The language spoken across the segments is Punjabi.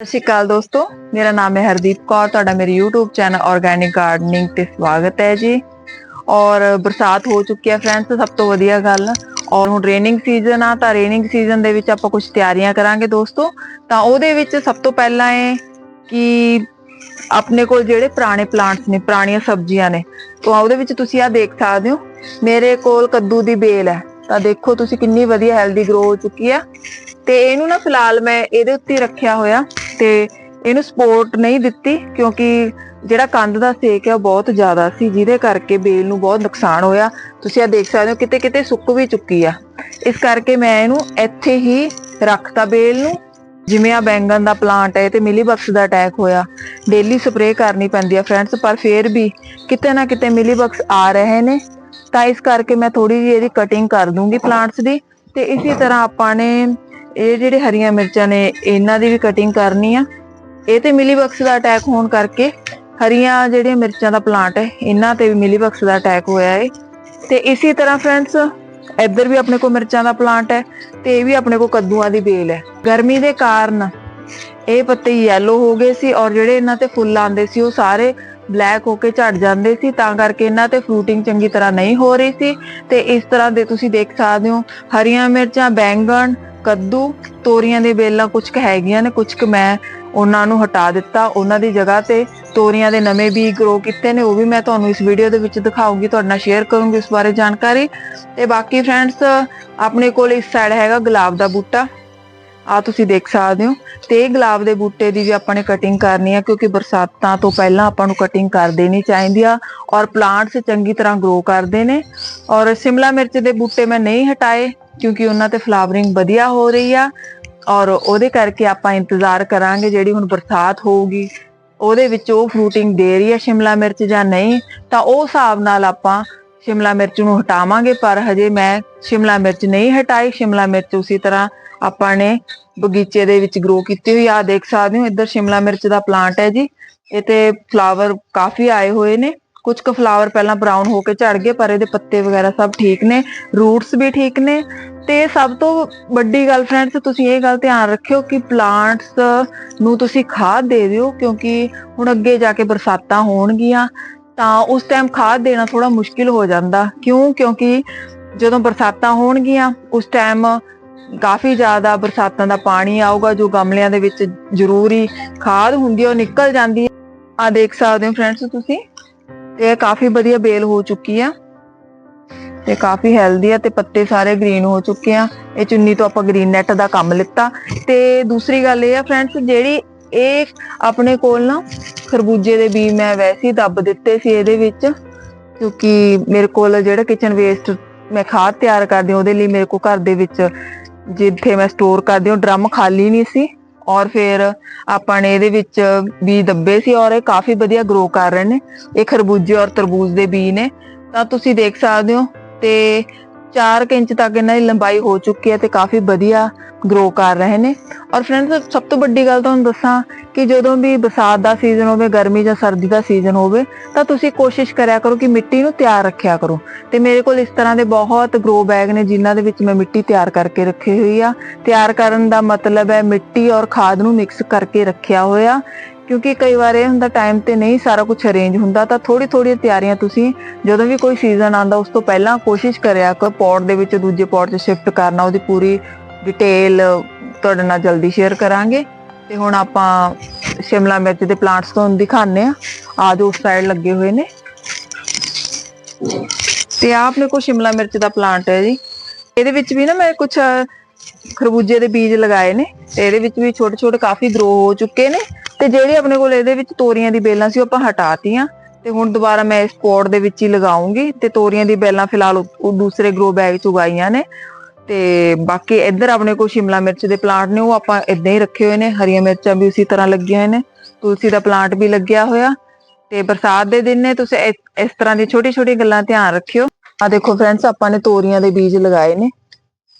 ਸਤਿ ਸ਼੍ਰੀ ਅਕਾਲ ਦੋਸਤੋ, ਮੇਰਾ ਨਾਮ ਹੈ ਹਰਦੀਪ ਕੌਰ, ਤੁਹਾਡਾ ਮੇਰੇ YouTube ਚੈਨਲ ਆਰਗੈਨਿਕ ਗਾਰਡਨਿੰਗ ਤੇ ਸਵਾਗਤ ਹੈ ਜੀ। ਔਰ ਬਰਸਾਤ ਹੋ ਚੁੱਕੀ ਹੈ ਫਰੈਂਡਸ ਸਭ ਤੋਂ ਵਧੀਆ ਗੱਲ। ਔਰ ਹੁਣ ਰੇਨਿੰਗ ਸੀਜ਼ਨ ਆ, ਤਾਂ ਰੇਨਿੰਗ ਸੀਜ਼ਨ ਦੇ ਵਿੱਚ ਆਪਾਂ ਕੁਝ ਤਿਆਰੀਆਂ ਕਰਾਂਗੇ ਦੋਸਤੋ। ਤਾਂ ਉਹਦੇ ਵਿੱਚ ਸਭ ਤੋਂ ਪਹਿਲਾਂ ਇਹ ਕਿ ਆਪਣੇ ਕੋਲ ਜਿਹੜੇ ਪੁਰਾਣੇ ਪਲਾਂਟਸ ਨੇ, ਪੁਰਾਣੀਆਂ ਸਬਜ਼ੀਆਂ ਨੇ, ਤਾਂ ਉਹਦੇ ਵਿੱਚ ਤੁਸੀਂ ਆ ਦੇਖ ਸਕਦੇ ਹੋ। ਮੇਰੇ ਕੋਲ ਕੱਦੂ ਦੀ ਬੇਲ ਹੈ। ਤਾਂ ਦੇਖੋ ਤੁਸੀਂ ਕਿੰਨੀ ਵਧੀਆ ਹੈਲਦੀ ਗਰੋ ਹੋ ਚੁੱਕੀ ਆ ਤੇ ਇਹਨੂੰ ਨਾ ਫਿਲਹਾਲ ਮੈਂ ਇਹਦੇ ਉੱਤੇ ਰੱਖਿਆ ਹੋਇਆ। ਤੇ ਇਹਨੂੰ ਸਪੋਰਟ ਨਹੀਂ ਦਿੱਤੀ ਕਿਉਂਕਿ ਜਿਹੜਾ ਕੰਧ ਦਾ ਸੇਕ ਹੈ ਉਹ ਬਹੁਤ ਜ਼ਿਆਦਾ ਸੀ, ਜਿਹਦੇ ਕਰਕੇ ਬੇਲ ਨੂੰ ਬਹੁਤ ਨੁਕਸਾਨ ਹੋਇਆ। ਤੁਸੀਂ ਆ ਦੇਖ ਸਕਦੇ ਹੋ ਕਿਤੇ ਕਿਤੇ ਸੁੱਕ ਵੀ ਚੁੱਕੀ ਆ। ਇਸ ਕਰਕੇ ਮੈਂ ਇਹਨੂੰ ਇੱਥੇ ਹੀ ਰੱਖਤਾ ਬੇਲ ਨੂੰ। ਜਿਵੇਂ ਆ ਬੈਂਗਨ ਦਾ ਪਲਾਂਟ ਹੈ ਤੇ ਮਿਲੀਬਕਸ ਦਾ ਅਟੈਕ ਹੋਇਆ। ਡੇਲੀ ਸਪਰੇਅ ਕਰਨੀ ਪੈਂਦੀ ਆ ਫਰੈਂਡਸ ਪਰ ਫੇਰ ਵੀ ਕਿਤੇ ਨਾ ਕਿਤੇ ਮਿਲੀਬਕਸ ਆ ਰਹੇ ਨੇ। ਤਾਂ ਇਸ ਕਰਕੇ ਮੈਂ ਥੋੜੀ ਜਿਹੀ ਇਹਦੀ ਕਟਿੰਗ ਕਰ ਦੂੰਗੀ ਪਲਾਂਟਸ ਦੀ। ਤੇ ਇਸੇ ਤਰ੍ਹਾਂ ਆਪਾਂ ਨੇ ਇਹ ਜਿਹੜੇ ਹਰੀਆਂ ਮਿਰਚਾਂ ਨੇ, ਇਹਨਾਂ ਦੀ ਵੀ ਕਟਿੰਗ ਕਰਨੀ ਆ। ਇਹ ਤੇ ਮਿਲੀ ਬਕਸ ਦਾ ਅਟੈਕ ਹੋਣ ਕਰਕੇ ਹਰੀਆਂ ਜਿਹੜੀਆਂ ਮਿਰਚਾਂ ਦਾ ਪਲਾਂਟ ਹੈ, ਇਹਨਾਂ ਤੇ ਵੀ ਮਿਲੀਬਕਸ਼ ਦਾ ਅਟੈਕ ਹੋਇਆ ਹੈ ਤੇ ਇਸੇ ਤਰ੍ਹਾਂ ਫਰੈਂਡਸ ਇੱਧਰ ਵੀ ਆਪਣੇ ਕੋਲ ਮਿਰਚਾਂ ਦਾ ਪਲਾਂਟ ਹੈ ਤੇ ਇਹ ਵੀ ਆਪਣੇ ਕੋਲ ਕੱਦੂਆਂ ਦੀ ਬੇਲ ਹੈ। ਗਰਮੀ ਦੇ ਕਾਰਨ ਇਹ ਪੱਤੇ ਯੈਲੋ ਹੋ ਗਏ ਸੀ ਔਰ ਜਿਹੜੇ ਇਹਨਾਂ ਤੇ ਫੁੱਲ ਆਉਂਦੇ ਸੀ, ਉਹ ਸਾਰੇ ਬਲੈਕ ਹੋ ਕੇ ਝੜ ਜਾਂਦੇ ਸੀ, ਤਾਂ ਕਰਕੇ ਇਹਨਾਂ ਤੇ ਫਰੂਟਿੰਗ ਚੰਗੀ ਤਰ੍ਹਾਂ ਨਹੀਂ ਹੋ ਰਹੀ ਸੀ। ਤੇ ਇਸ ਤਰ੍ਹਾਂ ਦੇ ਤੁਸੀਂ ਦੇਖ ਸਕਦੇ ਹੋ, ਹਰੀਆਂ ਮਿਰਚਾਂ, ਬੈਂਗਣ ਕੱਦੂ ਤੋਰੀਆਂ ਦੀ ਬੇਲਾਂ ਕੁਝ ਕੁ ਹੈਗੀਆਂ ਨੇ ਕੁਝ ਕੁ ਮੈਂ ਉਹਨਾਂ ਨੂੰ ਹਟਾ ਦਿੱਤਾ, ਉਹਨਾਂ ਦੀ ਜਗ੍ਹਾ ਤੇ ਤੋਰੀਆਂ ਦੇ ਨਵੇਂ ਬੀਜ ਗਰੋ ਕੀਤੇ ਨੇ, ਉਹ ਵੀ ਮੈਂ ਤੁਹਾਨੂੰ ਇਸ ਵੀਡੀਓ ਦੇ ਵਿੱਚ ਦਿਖਾਉਂਗੀ ਤੁਹਾਡੇ ਨਾਲ ਸ਼ੇਅਰ ਕਰੂੰਗੀ ਇਸ ਬਾਰੇ ਜਾਣਕਾਰੀ। ਤੇ ਬਾਕੀ ਫਰੈਂਡਸ ਆਪਣੇ ਕੋਲ ਇਸ ਸਾਈਡ ਹੈਗਾ ਗੁਲਾਬ ਦਾ ਬੂਟਾ। ਆ ਤੁਸੀਂ ਦੇਖ ਸਕਦੇ ਹੋ। ਤੇ ਗੁਲਾਬ ਦੇ ਬੂਟੇ ਦੀ ਵੀ ਆਪਾਂ ਨੇ ਕਟਿੰਗ ਕਰਨੀ ਆ, ਕਿਉਂਕਿ ਬਰਸਾਤਾਂ ਤੋਂ ਪਹਿਲਾਂ ਆਪਾਂ ਨੂੰ ਕਟਿੰਗ ਕਰ ਦੇਣੀ ਚਾਹੀਦੀ ਆ ਔਰ ਪਲਾਂਟਸ ਚੰਗੀ ਤਰ੍ਹਾਂ ਗਰੋ ਕਰਦੇ ਨੇ। ਔਰ ਸ਼ਿਮਲਾ ਮਿਰਚ ਦੇ ਬੂਟੇ ਮੈਂ ਨਹੀਂ ਹਟਾਏ। ਕਿਉਂਕਿ ਉਹਨਾਂ ਤੇ ਫਲਾਵਰਿੰਗ ਵਧੀਆ ਹੋ ਰਹੀ ਆ ਔਰ ਉਹਦੇ ਕਰਕੇ ਆਪਾਂ ਇੰਤਜ਼ਾਰ ਕਰਾਂਗੇ ਜਿਹੜੀ ਹੁਣ ਬਰਸਾਤ ਹੋਊਗੀ। ਉਹਦੇ ਵਿੱਚ ਉਹ ਫਰੂਟਿੰਗ ਦੇ ਰਹੀ ਹੈ ਸ਼ਿਮਲਾ ਮਿਰਚ ਜਾਂ ਨਹੀਂ, ਤਾਂ ਉਹ ਹਿਸਾਬ ਨਾਲ ਆਪਾਂ ਸ਼ਿਮਲਾ ਮਿਰਚ ਨੂੰ ਹਟਾਵਾਂਗੇ, ਪਰ ਹਜੇ ਮੈਂ ਸ਼ਿਮਲਾ ਮਿਰਚ ਨਹੀਂ ਹਟਾਈ। ਸ਼ਿਮਲਾ ਮਿਰਚ ਉਸੇ ਤਰ੍ਹਾਂ ਆਪਾਂ ਨੇ ਬਗੀਚੇ ਦੇ ਵਿੱਚ ਗਰੋ ਕੀਤੀ ਹੋਈ ਆ। ਦੇਖ ਸਕਦੇ ਹੋ, ਇੱਧਰ ਸ਼ਿਮਲਾ ਮਿਰਚ ਦਾ ਪਲਾਂਟ ਹੈ ਜੀ। ਇਹ ਤੇ ਫਲਾਵਰ ਕਾਫੀ ਆਏ ਹੋਏ ਨੇ। ਕੁਝ ਕੁ ਫਲਾਵਰ ਪਹਿਲਾਂ ਬਰਾਊਨ ਹੋ ਕੇ ਝੜ ਗਏ, ਪਰ ਇਹਦੇ ਪੱਤੇ ਵਗੈਰਾ ਸਭ ਠੀਕ ਨੇ ਰੂਟਸ ਵੀ ਠੀਕ ਨੇ, ਤੇ ਸਭ ਤੋਂ ਵੱਡੀ ਗੱਲ ਫਰੈਂਡਸ ਤੁਸੀਂ ਇਹ ਗੱਲ ਧਿਆਨ ਰੱਖਿਓ ਕਿ ਪਲਾਂਟਸ ਨੂੰ ਤੁਸੀਂ ਖਾਦ ਦੇ ਦਿਓ, ਕਿਉਂਕਿ ਹੁਣ ਅੱਗੇ ਜਾ ਕੇ ਬਰਸਾਤਾਂ ਹੋਣਗੀਆਂ, ਤਾਂ ਉਸ ਟਾਈਮ ਖਾਦ ਦੇਣਾ ਥੋੜਾ ਮੁਸ਼ਕਿਲ ਹੋ ਜਾਂਦਾ। ਕਿਉਂ? ਕਿਉਂਕਿ ਜਦੋਂ ਬਰਸਾਤਾਂ ਹੋਣਗੀਆਂ, ਉਸ ਟਾਈਮ ਕਾਫੀ ਜ਼ਿਆਦਾ ਬਰਸਾਤਾਂ ਦਾ ਪਾਣੀ ਆਊਗਾ, ਜੋ ਗਮਲਿਆਂ ਦੇ ਵਿੱਚ ਜ਼ਰੂਰੀ ਖਾਦ ਹੁੰਦੀ ਹੈ, ਉਹ ਨਿਕਲ ਜਾਂਦੀ ਹੈ। ਆ ਦੇਖ ਸਕਦੇ ਹੋ ਫਰੈਂਡਸ ਤੁਸੀਂ। ਤੇ ਇਹ ਕਾਫੀ ਵਧੀਆ ਬੇਲ ਹੋ ਚੁੱਕੀ ਆ। ਤੇ ਕਾਫੀ ਹੈਲਦੀ ਆ ਤੇ ਪੱਤੇ ਸਾਰੇ ਗ੍ਰੀਨ ਹੋ ਚੁੱਕੇ ਆ। ਇਹ ਚੁੰਨੀ ਤੋਂ ਆਪਾਂ ਗ੍ਰੀਨ ਨੈਟ ਦਾ ਕੰਮ ਲਿੱਤਾ। ਤੇ ਦੂਸਰੀ ਗੱਲ ਇਹ ਆ ਫਰੈਂਡਸ ਜਿਹੜੀ ਇਹ ਆਪਣੇ ਕੋਲ ਨਾ ਖਰਬੂਜੇ ਦੇ ਬੀ ਮੈਂ ਵੈਸੇ ਹੀ ਦੱਬ ਦਿੱਤੇ ਸੀ ਇਹਦੇ ਵਿੱਚ, ਕਿਉਂਕਿ ਮੇਰੇ ਕੋਲ ਜਿਹੜਾ ਕਿਚਨ ਵੇਸਟ ਮੈਂ ਖਾਦ ਤਿਆਰ ਕਰਦੀ ਹਾਂ, ਉਹਦੇ ਲਈ ਮੇਰੇ ਕੋਲ ਘਰ ਦੇ ਵਿੱਚ ਜਿੱਥੇ ਮੈਂ ਸਟੋਰ ਕਰਦੀ ਹਾਂ ਡਰਮ ਖਾਲੀ ਨਹੀਂ ਸੀ। ਔਰ ਫਿਰ ਆਪਾਂ ਨੇ ਇਹਦੇ ਵਿੱਚ ਬੀ ਦੱਬੇ ਸੀ ਔਰ ਇਹ ਕਾਫੀ ਵਧੀਆ ਗਰੋ ਕਰ ਰਹੇ ਨੇ। ਇਹ ਖਰਬੂਜੇ ਔਰ ਤਰਬੂਜ ਦੇ ਬੀ ਨੇ। ਤਾਂ ਤੁਸੀਂ ਦੇਖ ਸਕਦੇ ਹੋ ਤੇ 4 ਇੰਚ ਤੱਕ ਇਹਨਾਂ ਦੀ ਲੰਬਾਈ ਹੋ ਚੁੱਕੀ ਹੈ ਤੇ ਕਾਫੀ ਵਧੀਆ ਗਰੋ ਕਰ ਰਹੇ ਨੇ। ਔਰ ਫਰੈਂਡਸ ਸਭ ਤੋਂ ਵੱਡੀ ਗੱਲ ਤੁਹਾਨੂੰ ਦੱਸਾਂ ਕਿ ਜਦੋਂ ਵੀ ਬਰਸਾਤ ਦਾ ਸੀਜ਼ਨ ਹੋਵੇ, ਗਰਮੀ ਜਾਂ ਸਰਦੀ ਦਾ ਸੀਜ਼ਨ ਹੋਵੇ, ਤਾਂ ਤੁਸੀਂ ਕੋਸ਼ਿਸ਼ ਕਰਿਆ ਕਰੋ ਕਿ ਮਿੱਟੀ ਨੂੰ ਤਿਆਰ ਰੱਖਿਆ ਕਰੋ। ਤੇ ਮੇਰੇ ਕੋਲ ਇਸ ਤਰ੍ਹਾਂ ਦੇ ਬਹੁਤ ਗਰੋ ਬੈਗ ਨੇ, ਜਿਨ੍ਹਾਂ ਦੇ ਵਿੱਚ ਮੈਂ ਮਿੱਟੀ ਤਿਆਰ ਕਰਕੇ ਰੱਖੀ ਹੋਈ ਆ। ਤਿਆਰ ਕਰਨ ਦਾ ਮਤਲਬ ਹੈ ਮਿੱਟੀ ਔਰ ਖਾਦ ਨੂੰ ਮਿਕਸ ਕਰਕੇ ਰੱਖਿਆ ਹੋਇਆ। ਕਿਉਂਕਿ ਕਈ ਵਾਰ ਇਹ ਹੁੰਦਾ ਟਾਈਮ ਤੇ ਨਹੀਂ ਸਾਰਾ ਕੁਝ ਅਰੇਂਜ ਹੁੰਦਾ, ਤਾਂ ਥੋੜੀ ਥੋੜੀ ਤਿਆਰੀਆਂ ਤੁਸੀਂ ਜਦੋਂ ਵੀ ਕੋਈ ਸੀਜ਼ਨ ਆਂਦਾ ਉਸ ਤੋਂ ਪਹਿਲਾਂ ਕੋਸ਼ਿਸ਼ ਕਰਿਆ ਕਰੋ ਪੌਟ ਦੇ ਵਿੱਚ ਦੂਜੇ ਪੌਟ 'ਚ ਸ਼ਿਫਟ ਕਰਨਾ, ਉਹਦੀ ਪੂਰੀ ਡਿਟੇਲ ਤੁਹਾਡੇ ਨਾਲ ਜਲਦੀ ਸ਼ੇਅਰ ਕਰਾਂਗੇ ਤੇ ਹੁਣ ਆਪਾਂ ਸ਼ਿਮਲਾ ਮਿਰਚ ਦੇ ਪਲਾਂਟਸ ਤੁਹਾਨੂੰ ਦਿਖਾਣੇ ਆ ਆ ਜੋ ਉਸ ਸਾਈਡ ਲੱਗੇ ਹੋਏ ਨੇ। ਤੇ ਆਪਣੇ ਕੋਲ ਸ਼ਿਮਲਾ ਮਿਰਚ ਦਾ ਪਲਾਂਟ ਹੈ ਜੀ। ਇਹਦੇ ਵਿੱਚ ਵੀ ਨਾ ਮੈਂ ਕੁਝ ਖਰਬੂਜੇ ਦੇ ਬੀਜ ਲਗਾਏ ਨੇ ਤੇ ਇਹਦੇ ਵਿੱਚ ਵੀ ਛੋਟੇ ਛੋਟੇ ਕਾਫੀ ਗਰੋ ਹੋ ਚੁੱਕੇ ਨੇ ਤੇ ਜਿਹੜੇ ਆਪਣੇ ਕੋਲ ਇਹਦੇ ਵਿੱਚ ਤੋਰੀਆਂ ਦੀ ਬੇਲਾਂ ਸੀ ਉਹ ਆਪਾਂ ਹਟਾਤੀਆਂ। ਤੇ ਹੁਣ ਦੁਬਾਰਾ ਮੈਂ ਇਸ ਪੋਟ ਦੇ ਵਿੱਚ ਹੀ ਲਗਾਉਂਗੀ ਤੇ ਤੋਰੀਆਂ ਦੀ ਬੇਲਾਂ ਫਿਲਹਾਲ ਉਹ ਦੂਸਰੇ ਗਰੋ ਬੈਗ ਚ ਉਗਾਈਆਂ ਨੇ। ਤੇ ਬਾਕੀ ਇੱਧਰ ਆਪਣੇ ਕੋਲ ਸ਼ਿਮਲਾ ਮਿਰਚ ਦੇ ਪਲਾਂਟ ਨੇ, ਉਹ ਆਪਾਂ ਇਦਾਂ ਹੀ ਰੱਖੇ ਹੋਏ ਨੇ, ਹਰੀਆਂ ਮਿਰਚਾਂ ਵੀ ਉਸੇ ਤਰ੍ਹਾਂ ਲੱਗੀਆਂ ਹੋਏ ਨੇ, ਤੁਲਸੀ ਦਾ ਪਲਾਂਟ ਵੀ ਲੱਗਿਆ ਹੋਇਆ ਤੇ ਬਰਸਾਤ ਦੇ ਦਿਨ ਨੇ, ਤੁਸੀਂ ਇਸ- ਤਰ੍ਹਾਂ ਦੀ ਛੋਟੀ ਛੋਟੀ ਗੱਲਾਂ ਧਿਆਨ ਰੱਖਿਓ। ਆ ਦੇਖੋ ਫਰੈਂਡਸ, ਆਪਾਂ ਨੇ ਤੋਰੀਆਂ ਦੇ ਬੀਜ ਲਗਾਏ ਨੇ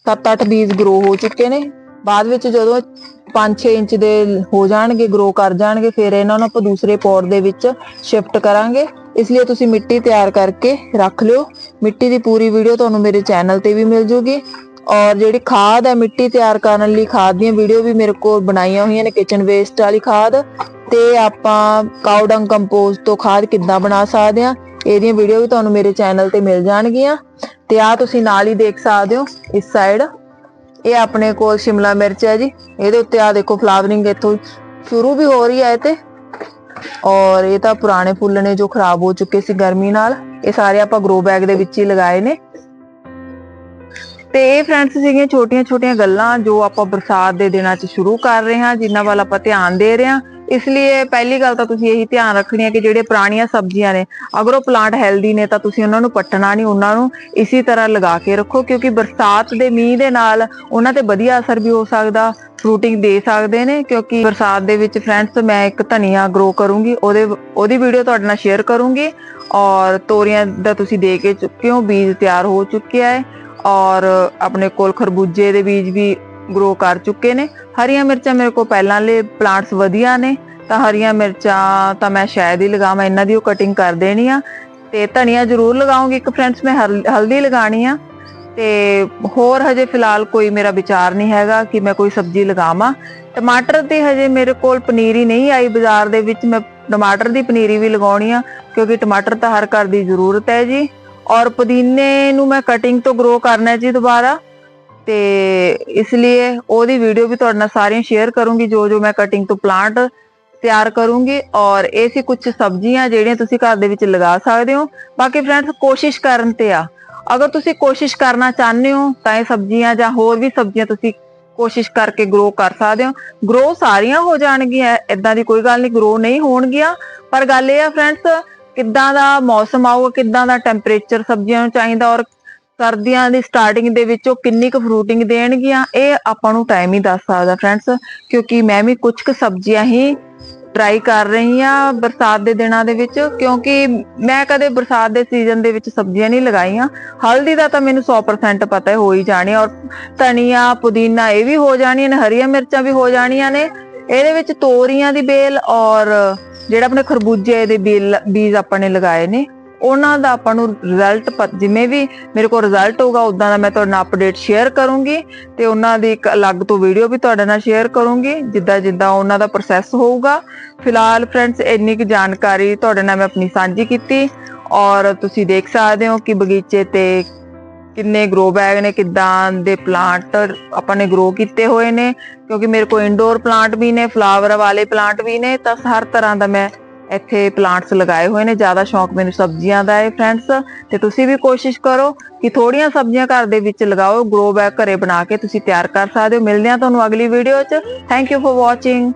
7-8 ਬੀਜ ਗਰੋ ਹੋ ਚੁੱਕੇ ਨੇ, ਬਾਅਦ ਵਿੱਚ ਜਦੋਂ 5-6 ਇੰਚ ਦੇ ਹੋ ਜਾਣਗੇ ਗਰੋ ਕਰ ਜਾਣਗੇ, ਫਿਰ ਇਹਨਾਂ ਨੂੰ ਆਪਾਂ ਦੂਸਰੇ ਪੌਟ ਦੇ ਵਿੱਚ ਸ਼ਿਫਟ ਕਰਾਂਗੇ। ਇਸ ਲਈ ਤੁਸੀਂ ਮਿੱਟੀ ਤਿਆਰ ਕਰਕੇ ਰੱਖ ਲਿਓ। ਮਿੱਟੀ ਦੀ ਪੂਰੀ ਵੀਡੀਓ ਤੁਹਾਨੂੰ ਮੇਰੇ ਚੈਨਲ ਤੇ ਵੀ ਮਿਲ ਜੂਗੀ। ਔਰ ਜਿਹੜੀ ਖਾਦ ਹੈ ਮਿੱਟੀ ਤਿਆਰ ਕਰਨ ਲਈ ਖਾਦ ਦੀਆਂ ਵੀਡੀਓ ਵੀ ਮੇਰੇ ਕੋਲ ਬਣਾਈਆਂ ਹੋਈਆਂ ਨੇ ਕਿਚਨ ਵੇਸਟ ਵਾਲੀ ਖਾਦ ਤੇ ਆਪਾਂ ਕਾਊ ਕੰਪੋਸਟ ਤੋਂ ਖਾਦ ਕਿੱਦਾਂ ਬਣਾ ਸਕਦੇ ਆ ਇਹਦੀਆਂ ਵੀਡੀਓ ਵੀ ਤੁਹਾਨੂੰ ਮੇਰੇ ਚੈਨਲ ਤੇ ਮਿਲ ਜਾਣਗੀਆਂ ਤੇ ਆ ਤੁਸੀਂ ਨਾਲ ਹੀ ਦੇਖ ਸਕਦੇ ਹੋ ਇਸ ਸਾਈਡ ਇਹ ਆਪਣੇ ਕੋਲ ਸ਼ਿਮਲਾ ਮਿਰਚ ਹੈ ਜੀ, ਇਹਦੇ ਉੱਤੇ ਆ ਦੇਖੋ ਫਲਾਵਰਿੰਗ ਇੱਥੋਂ ਸ਼ੁਰੂ ਵੀ ਹੋ ਰਹੀ ਹੈ ਇਹ ਤੇ। ਔਰ ਇਹ ਤਾਂ ਪੁਰਾਣੇ ਫੁੱਲ ਨੇ ਜੋ ਖਰਾਬ ਹੋ ਚੁੱਕੇ ਸੀ ਗਰਮੀ ਨਾਲ, ਇਹ ਸਾਰੇ ਆਪਾਂ ਗਰੋ ਬੈਗ ਦੇ ਵਿੱਚ ਹੀ ਲਗਾਏ ਨੇ। ਤੇ ਇਹ ਫਰੈਂਡਸ ਸੀਗੀਆਂ ਛੋਟੀਆਂ-ਛੋਟੀਆਂ ਗੱਲਾਂ ਜੋ ਆਪਾਂ ਬਰਸਾਤ ਦੇ ਦਿਨਾਂ 'ਚ ਸ਼ੁਰੂ ਕਰ ਰਹੇ ਹਾਂ ਜਿਨ੍ਹਾਂ ਵੱਲ ਆਪਾਂ ਧਿਆਨ ਦੇ ਰਹੇ ਹਾਂ, ਇਸ ਲਈ ਪਹਿਲੀ ਗੱਲ ਤਾਂ ਤੁਸੀਂ ਇਹੀ ਧਿਆਨ ਰੱਖਣੀ ਹੈ ਕਿ ਜਿਹੜੇ ਪੁਰਾਣੀਆਂ ਸਬਜ਼ੀਆਂ ਨੇ, ਅਗਰ ਉਹ ਪਲਾਂਟ ਹੈਲਦੀ ਨੇ ਤਾਂ ਤੁਸੀਂ ਉਹਨਾਂ ਨੂੰ ਪੱਟਣਾ ਨਹੀਂ, ਉਹਨਾਂ ਨੂੰ ਇਸੇ ਤਰ੍ਹਾਂ ਲਗਾ ਕੇ ਰੱਖੋ, ਕਿਉਂਕਿ ਬਰਸਾਤ ਦੇ ਮੀਂਹ ਦੇ ਨਾਲ ਉਹਨਾਂ ਤੇ ਵਧੀਆ ਅਸਰ ਵੀ ਹੋ ਸਕਦਾ ਫਰੂਟਿੰਗ ਦੇ ਸਕਦੇ ਨੇ, ਕਿਉਂਕਿ ਬਰਸਾਤ ਦੇ ਵਿੱਚ ਫਰੈਂਡਸ ਮੈਂ ਇੱਕ ਧਨੀਆ ਗਰੋ ਕਰੂੰਗੀ, ਉਹਦੇ, ਉਹਦੀ ਵੀਡੀਓ ਤੁਹਾਡੇ ਨਾਲ ਸ਼ੇਅਰ ਕਰੂੰਗੀ ਔਰ ਤੋਰੀਆਂ ਦਾ ਤੁਸੀਂ ਦੇ ਕੇ ਚੁੱਕੇ ਹੋ, ਬੀਜ ਤਿਆਰ ਹੋ ਚੁੱਕਿਆ ਹੈ। ਔਰ ਆਪਣੇ ਕੋਲ ਖਰਬੂਜੇ ਦੇ ਬੀਜ ਵੀ ਗਰੋ ਕਰ ਚੁੱਕੇ ਨੇ। ਹਰੀਆਂ ਮਿਰਚਾਂ ਮੇਰੇ ਕੋਲ ਪਹਿਲਾਂ ਲੈ ਪਲਾਂਟਸ ਵਧੀਆ ਨੇ, ਤਾਂ ਹਰੀਆਂ ਮਿਰਚਾਂ ਤਾਂ ਮੈਂ ਸ਼ਾਇਦ ਹੀ ਲਗਾਵਾਂ, ਇਹਨਾਂ ਦੀ ਉਹ ਕਟਿੰਗ ਕਰ ਦੇਣੀ ਆ ਤੇ ਧਨੀਆ ਜ਼ਰੂਰ ਲਗਾਉਂਗੀ ਇੱਕ ਫਰੈਂਡਸ ਮੈਂ ਹਲਦੀ ਲਗਾਣੀ ਆ। ਤੇ ਹੋਰ ਹਜੇ ਫਿਲਹਾਲ ਕੋਈ ਮੇਰਾ ਵਿਚਾਰ ਨਹੀਂ ਹੈਗਾ ਕਿ ਮੈਂ ਕੋਈ ਸਬਜ਼ੀ ਲਗਾਵਾਂ। ਟਮਾਟਰ ਤੇ ਹਜੇ ਮੇਰੇ ਕੋਲ ਪਨੀਰੀ ਨਹੀਂ ਆਈ ਬਾਜ਼ਾਰ ਦੇ ਵਿੱਚ, ਮੈਂ ਟਮਾਟਰ ਦੀ ਪਨੀਰੀ ਵੀ ਲਗਾਉਣੀ ਆ, ਕਿਉਂਕਿ ਟਮਾਟਰ ਤਾਂ ਹਰ ਘਰ ਦੀ ਜ਼ਰੂਰਤ ਹੈ ਜੀ। ਔਰ ਪੁਦੀਨੇ ਨੂੰ ਮੈਂ ਕਟਿੰਗ ਤੋਂ ਗਰੋ ਕਰਨਾ ਹੈ ਜੀ ਦੁਬਾਰਾ। ਤੇ ਇਸ ਲਈ ਉਹਦੀ ਵੀਡੀਓ ਵੀ ਤੁਹਾਡੇ ਨਾਲ ਸਾਰੀਆਂ ਸ਼ੇਅਰ ਕਰੂੰਗੀ, ਜੋ ਜੋ ਮੈਂ ਕਟਿੰਗ ਤੋਂ ਪਲਾਂਟ ਤਿਆਰ ਕਰੂੰਗੀ। ਔਰ ਇਹ ਸੀ ਕੁਝ ਸਬਜ਼ੀਆਂ ਜਿਹੜੀਆਂ ਤੁਸੀਂ ਘਰ ਦੇ ਵਿੱਚ ਲਗਾ ਸਕਦੇ ਹੋ। ਬਾਕੀ ਫਰੈਂਡਸ ਕੋਸ਼ਿਸ਼ ਕਰਨ ਤੇ ਆ। ਅਗਰ ਤੁਸੀਂ ਕੋਸ਼ਿਸ਼ ਕਰਨਾ ਚਾਹੁੰਦੇ ਹੋ, ਤਾਂ ਇਹ ਸਬਜ਼ੀਆਂ ਜਾਂ ਹੋਰ ਵੀ ਸਬਜ਼ੀਆਂ ਤੁਸੀਂ ਕੋਸ਼ਿਸ਼ ਕਰਕੇ ਗਰੋ ਕਰ ਸਕਦੇ ਹੋ। ਗਰੋ ਸਾਰੀਆਂ ਹੋ ਜਾਣਗੀਆਂ ਇਦਾਂ ਦੀ ਕੋਈ ਗੱਲ ਨਹੀਂ ਗਰੋ ਨਹੀਂ ਹੋਣਗੀਆਂ। ਪਰ ਗੱਲ ਇਹ ਆ ਫਰੈਂਡਸ ਕਿੱਦਾਂ ਦਾ ਮੌਸਮ ਆਊਗਾ, ਕਿੱਦਾਂ ਦਾ ਟੈਂਪਰੇਚਰ ਸਬਜ਼ੀਆਂ ਨੂੰ ਚਾਹੀਦਾ ਔਰ ਸਰਦੀਆਂ ਦੀ ਸਟਾਰਟਿੰਗ ਦੇ ਵਿੱਚ ਉਹ ਕਿੰਨੀ ਕੁ ਫਰੂਟਿੰਗ ਦੇਣਗੀਆਂ, ਇਹ ਆਪਾਂ ਨੂੰ ਟਾਈਮ ਹੀ ਦੱਸ ਸਕਦਾ ਫਰੈਂਡਸ ਕਿਉਂਕਿ ਮੈਂ ਵੀ ਕੁਝ ਕੁ ਸਬਜ਼ੀਆਂ ਹੀ ਟਰਾਈ ਕਰ ਰਹੀ ਆ ਬਰਸਾਤ ਦੇ ਦਿਨਾਂ ਦੇ ਵਿੱਚ, ਕਿਉਂਕਿ ਮੈਂ ਕਦੇ ਬਰਸਾਤ ਦੇ ਸੀਜ਼ਨ ਦੇ ਵਿੱਚ ਸਬਜ਼ੀਆਂ ਨਹੀਂ ਲਗਾਈਆਂ। ਹਲਦੀ ਦਾ ਤਾਂ ਮੈਨੂੰ 100% ਪਤਾ ਹੈ ਹੋ ਹੀ ਜਾਣੀ ਔਰ ਧਨੀਆ, ਪੁਦੀਨਾ ਇਹ ਵੀ ਹੋ ਜਾਣੀਆਂ ਨੇ, ਹਰੀਆਂ ਮਿਰਚਾਂ ਵੀ ਹੋ ਜਾਣੀਆਂ ਨੇ। ਇਹਦੇ ਵਿੱਚ ਤੋਰੀਆਂ ਦੀ ਬੇਲ ਔਰ ਜਿਹੜਾ ਆਪਣੇ ਖਰਬੂਜੇ ਦੇ ਬੀਜ ਆਪਾਂ ਨੇ ਲਗਾਏ ਨੇ, ਉਹਨਾਂ ਦਾ ਆਪਾਂ ਨੂੰ ਰਿਜ਼ਲਟ ਜਿਵੇਂ ਵੀ ਮੇਰੇ ਕੋਲ ਰਿਜ਼ਲਟ ਹੋਊਗਾ ਉਦਾਂ ਦਾ ਮੈਂ ਤੁਹਾਡੇ ਨਾਲ ਅਪਡੇਟ ਸ਼ੇਅਰ ਕਰੂੰਗੀ ਤੇ ਉਹਨਾਂ ਦੀ ਇੱਕ ਅਲੱਗ ਤੋਂ ਵੀਡੀਓ ਵੀ ਤੁਹਾਡੇ ਨਾਲ ਸ਼ੇਅਰ ਕਰੂੰਗੀ, ਜਿੱਦਾਂ ਜਿੱਦਾਂ ਉਹਨਾਂ ਦਾ ਪ੍ਰੋਸੈਸ ਹੋਊਗਾ। ਫਿਲਹਾਲ ਫਰੈਂਡਸ ਇੰਨੀ ਕੁ ਜਾਣਕਾਰੀ ਤੁਹਾਡੇ ਨਾਲ ਮੈਂ ਆਪਣੀ ਸਾਂਝੀ ਕੀਤੀ ਔਰ ਤੁਸੀਂ ਦੇਖ ਸਕਦੇ ਹੋ ਕਿ ਬਗੀਚੇ ਤੇ ਕਿੰਨੇ ਗਰੋ ਬੈਗ ਨੇ, ਕਿੱਦਾਂ ਦੇ ਪਲਾਂਟ ਆਪਾਂ ਨੇ ਗਰੋ ਕੀਤੇ ਹੋਏ ਨੇ, ਕਿਉਂਕਿ ਮੇਰੇ ਕੋਲ ਇਨਡੋਰ ਪਲਾਂਟ ਵੀ ਨੇ ਫਲਾਵਰ ਵਾਲੇ ਪਲਾਂਟ ਵੀ ਨੇ, ਤਾਂ ਹਰ ਤਰ੍ਹਾਂ ਦਾ ਮੈਂ ਇੱਥੇ ਪਲਾਂਟਸ ਲਗਾਏ ਹੋਏ ਨੇ, ਜ਼ਿਆਦਾ ਸ਼ੌਂਕ ਮੈਨੂੰ ਸਬਜ਼ੀਆਂ ਦਾ ਹੈ ਫਰੈਂਡਸ ਤੇ ਤੁਸੀਂ ਵੀ ਕੋਸ਼ਿਸ਼ ਕਰੋ ਕਿ ਥੋੜੀਆਂ ਸਬਜ਼ੀਆਂ ਘਰ ਦੇ ਵਿੱਚ ਲਗਾਓ ਗਰੋ ਬੈਗ ਘਰੇ ਬਣਾ ਕੇ ਤੁਸੀਂ ਤਿਆਰ ਕਰ ਸਕਦੇ ਹੋ। ਮਿਲਦੇ ਹਾਂ ਤੁਹਾਨੂੰ ਅਗਲੀ ਵੀਡੀਓ 'ਚ। Thank you for watching